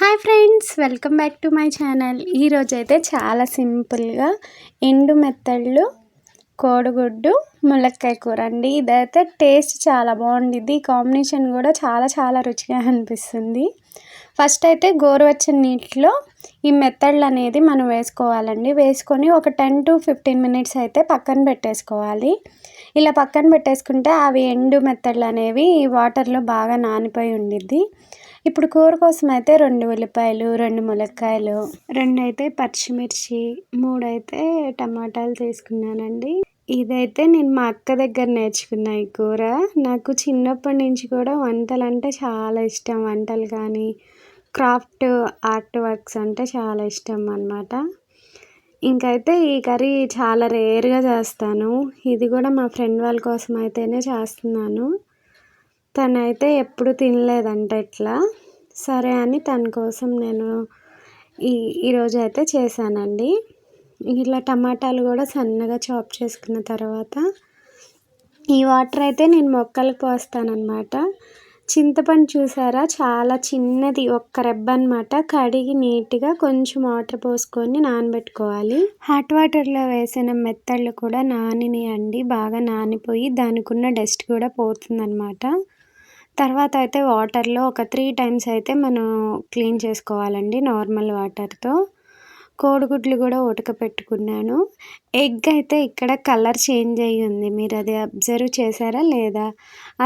Hi friends welcome back to my channel. ఈరోజు అయితే చాలా సింపుల్గా ఎండు మెత్తళ్ళు కోడిగుడ్డు ములక్కాయ కూర అండి. ఇదైతే టేస్ట్ చాలా బాగుండిద్ది ఈ కాంబినేషన్ కూడా చాలా చాలా రుచిగా అనిపిస్తుంది. ఫస్ట్ అయితే గోరువెచ్చని నీటిలో ఈ మెత్తళ్ళు అనేది మనం వేసుకోవాలండి. వేసుకొని ఒక టెన్ టు ఫిఫ్టీన్ మినిట్స్ అయితే పక్కన పెట్టేసుకోవాలి. ఇలా పక్కన పెట్టేసుకుంటే అవి ఎండు మెత్తళ్ళు అనేవి వాటర్లో బాగా నానిపోయి ఉండిద్ది. ఇప్పుడు కూర కోసం అయితే రెండు ఉల్లిపాయలు రెండు ములక్కాయలు రెండు అయితే పచ్చిమిర్చి మూడు అయితే టమాటాలు తీసుకున్నానండి. ఇదైతే నేను మా అక్క దగ్గర నేర్చుకున్నా ఈ కూర. నాకు చిన్నప్పటి నుంచి కూడా వంటలు అంటే చాలా ఇష్టం. వంటలు కానీ క్రాఫ్ట్ ఆర్ట్ వర్క్స్ అంటే చాలా ఇష్టం అనమాట ఇంకైతే ఈ కర్రీ చాలా రేర్గా చేస్తాను. ఇది కూడా మా ఫ్రెండ్ వాళ్ళ కోసం అయితేనే చేస్తున్నాను. తనైతే ఎప్పుడు తినలేదంట ఇట్లా. సరే అని తన కోసం నేను ఈ ఈరోజు అయితే చేశానండి. ఇలా టమాటాలు కూడా సన్నగా చాప్ చేసుకున్న తర్వాత ఈ వాటర్ అయితే నేను మొక్కలకు పోస్తానన్నమాట. చింతపండు చూసారా? చాలా చిన్నది ఒక్క రెబ్బ అనమాట కడిగి నీట్గా కొంచెం వాటర్ పోసుకొని నానబెట్టుకోవాలి. హాట్ వాటర్లో వేసిన మెత్తళ్ళు కూడా నానినాయండి. బాగా నానిపోయి దానికి ఉన్న డస్ట్ కూడా పోతుందన్నమాట. తర్వాత అయితే వాటర్లో ఒక త్రీ టైమ్స్ అయితే మనం క్లీన్ చేసుకోవాలండి నార్మల్ వాటర్తో. కోడిగుడ్లు కూడా ఉడక పెట్టుకున్నాను. ఎగ్ అయితే ఇక్కడ కలర్ చేంజ్ అయ్యి ఉంది. మీరు అది అబ్జర్వ్ చేశారా లేదా?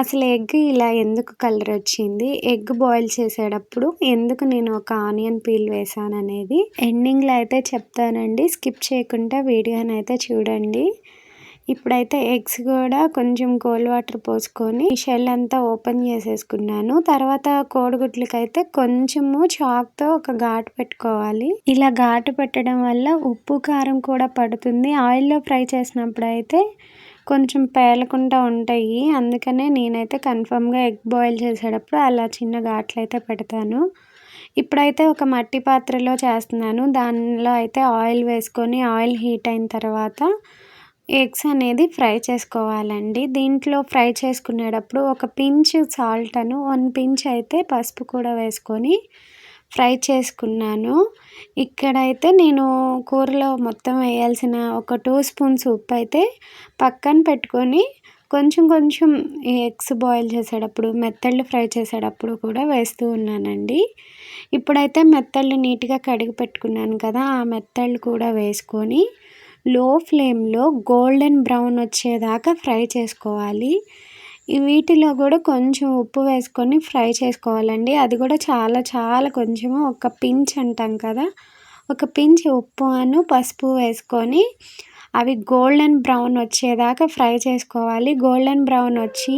అసలు ఎగ్ ఇలా ఎందుకు కలర్ వచ్చింది? ఎగ్ బాయిల్ చేసేటప్పుడు ఎందుకు నేను ఒక ఆనియన్ పీల్ వేసాను అనేది ఎండింగ్లో అయితే చెప్తానండి. స్కిప్ చేయకుండా వీడియోని అయితే చూడండి. ఇప్పుడైతే ఎగ్స్ కూడా కొంచెం కోల్డ్ వాటర్ పోసుకొని షెల్ అంతా ఓపెన్ చేసేసుకున్నాను. తర్వాత కోడిగుడ్లకైతే కొంచెము చాక్తో ఒక ఘాటు పెట్టుకోవాలి. ఇలా ఘాటు పెట్టడం వల్ల ఉప్పు కారం కూడా పడుతుంది. ఆయిల్లో ఫ్రై చేసినప్పుడు అయితే కొంచెం పేలకుండా ఉంటాయి. అందుకనే నేనైతే కన్ఫామ్గా ఎగ్ బాయిల్ చేసేటప్పుడు అలా చిన్న ఘాట్లు అయితే పెడతాను. ఇప్పుడైతే ఒక మట్టి పాత్రలో చేస్తున్నాను. దానిలో అయితే ఆయిల్ వేసుకొని ఆయిల్ హీట్ అయిన తర్వాత ఎగ్స్ అనేది ఫ్రై చేసుకోవాలండి. దీంట్లో ఫ్రై చేసుకునేటప్పుడు ఒక పించ్ సాల్ట్ అను వన్ పించ్ అయితే పసుపు కూడా వేసుకొని ఫ్రై చేసుకున్నాను. ఇక్కడైతే నేను కూరలో మొత్తం వేయాల్సిన ఒక టూ స్పూన్స్ ఉప్పు అయితే పక్కన పెట్టుకొని కొంచెం కొంచెం ఎగ్స్ బాయిల్ చేసేటప్పుడు మెత్తళ్ళు ఫ్రై చేసేటప్పుడు కూడా వేస్తూ ఉన్నానండి. ఇప్పుడైతే మెత్తళ్ళు నీట్గా కడిగి పెట్టుకున్నాను కదా ఆ మెత్తళ్ళు కూడా వేసుకొని లో ఫ్లేమ్లో గోల్డెన్ బ్రౌన్ వచ్చేదాకా ఫ్రై చేసుకోవాలి. వీటిలో కూడా కొంచెం ఉప్పు వేసుకొని ఫ్రై చేసుకోవాలండి. అది కూడా చాలా చాలా కొంచెము ఒక పించ్ అంటాం కదా. ఒక పించ్ ఉప్పు అను పసుపు వేసుకొని అవి గోల్డెన్ బ్రౌన్ వచ్చేదాకా ఫ్రై చేసుకోవాలి. గోల్డెన్ బ్రౌన్ వచ్చి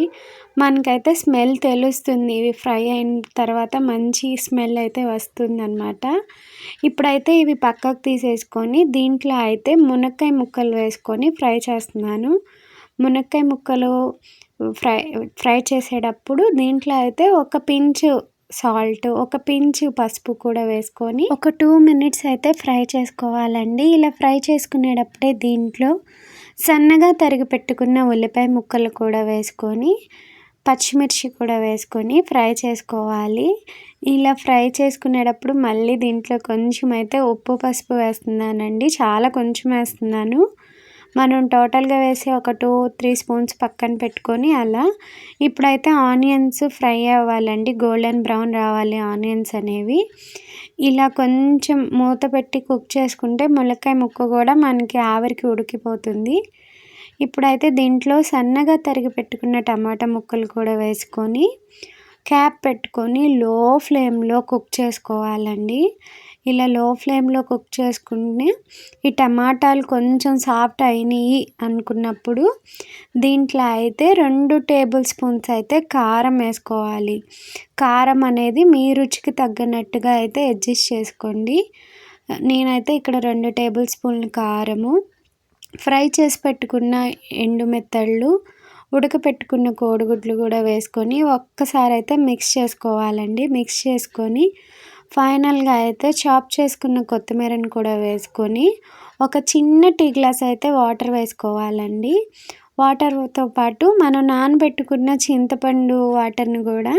మనకైతే స్మెల్ తెలుస్తుంది. ఇవి ఫ్రై అయిన తర్వాత మంచి స్మెల్ అయితే వస్తుంది అనమాట ఇప్పుడైతే ఇవి పక్కకు తీసేసుకొని దీంట్లో అయితే మునక్కాయ ముక్కలు వేసుకొని ఫ్రై చేస్తున్నాను. మునక్కాయ ముక్కలు ఫ్రై ఫ్రై చేసేటప్పుడు దీంట్లో అయితే ఒక పించు సాల్ట్ ఒక పించ్ పసుపు కూడా వేసుకొని ఒక టూ మినిట్స్ అయితే ఫ్రై చేసుకోవాలండి. ఇలా ఫ్రై చేసుకునేటప్పుడే దీంట్లో సన్నగా తరిగి పెట్టుకున్న ఉల్లిపాయ ముక్కలు కూడా వేసుకొని పచ్చిమిర్చి కూడా వేసుకొని ఫ్రై చేసుకోవాలి. ఇలా ఫ్రై చేసుకునేటప్పుడు మళ్ళీ దీంట్లో కొంచెం అయితే ఉప్పు పసుపు వేస్తున్నానండి. చాలా కొంచెం వేస్తున్నాను. మనం టోటల్గా వేసి ఒక టూ త్రీ స్పూన్స్ పక్కన పెట్టుకొని అలా. ఇప్పుడైతే ఆనియన్స్ ఫ్రై అవ్వాలండి. గోల్డెన్ బ్రౌన్ రావాలి ఆనియన్స్ అనేవి. ఇలా కొంచెం మూత పెట్టి కుక్ చేసుకుంటే ములక్కాయ ముక్క కూడా మనకి ఆవిరికి ఉడికిపోతుంది. ఇప్పుడైతే దీంట్లో సన్నగా తరిగి పెట్టుకున్న టమాటా ముక్కలు కూడా వేసుకొని క్యాప్ పెట్టుకొని లో ఫ్లేమ్లో కుక్ చేసుకోవాలండి. ఇలా లో ఫ్లేమ్లో కుక్ చేసుకుని ఈ టమాటాలు కొంచెం సాఫ్ట్ అయినాయి అనుకున్నప్పుడు దీంట్లో అయితే రెండు టేబుల్ స్పూన్స్ అయితే కారం వేసుకోవాలి. కారం అనేది మీ రుచికి తగ్గనట్టుగా అయితే అడ్జస్ట్ చేసుకోండి. నేనైతే ఇక్కడ రెండు టేబుల్ స్పూన్లు కారము ఫ్రై చేసి పెట్టుకున్న ఎండు మెత్తళ్ళు ఉడకపెట్టుకున్న కోడిగుడ్లు కూడా వేసుకొని ఒక్కసారి అయితే మిక్స్ చేసుకోవాలండి. మిక్స్ చేసుకొని ఫైనల్గా అయితే చాప్ చేసుకున్న కొత్తిమీరని కూడా వేసుకొని ఒక చిన్న టీ గ్లాస్ అయితే వాటర్ వేసుకోవాలండి. వాటర్తో పాటు మనం నానబెట్టుకున్న చింతపండు వాటర్ని కూడా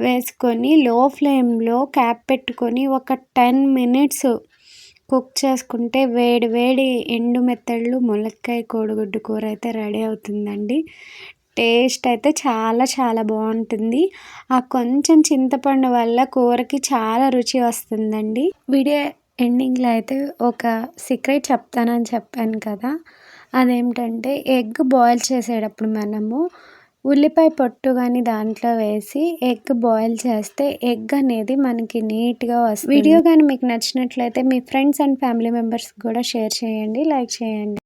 వేసుకొని లో ఫ్లేమ్లో క్యాప్ పెట్టుకొని ఒక టెన్ మినిట్స్ కుక్ చేసుకుంటే వేడి వేడి ఎండు మెత్తళ్ళు ములక్కాయ కోడిగుడ్డు కూర అయితే రెడీ అవుతుందండి. టేస్ట్ అయితే చాలా చాలా బాగుంటుంది. ఆ కొంచెం చింతపండు వల్ల కూరకి చాలా రుచి వస్తుందండి. వీడియో ఎండింగ్లో అయితే ఒక సీక్రెట్ చెప్తానని చెప్పాను కదా. అదేమిటంటే ఎగ్ బాయిల్ చేసేటప్పుడు మనము ఉల్లిపాయ పొట్టు కానీ దాంట్లో వేసి ఎగ్ బాయిల్ చేస్తే ఎగ్ అనేది మనకి నీట్గా వస్తుంది. వీడియో కానీ మీకు నచ్చినట్లయితే మీ ఫ్రెండ్స్ అండ్ ఫ్యామిలీ మెంబర్స్ కూడా షేర్ చేయండి లైక్ చేయండి.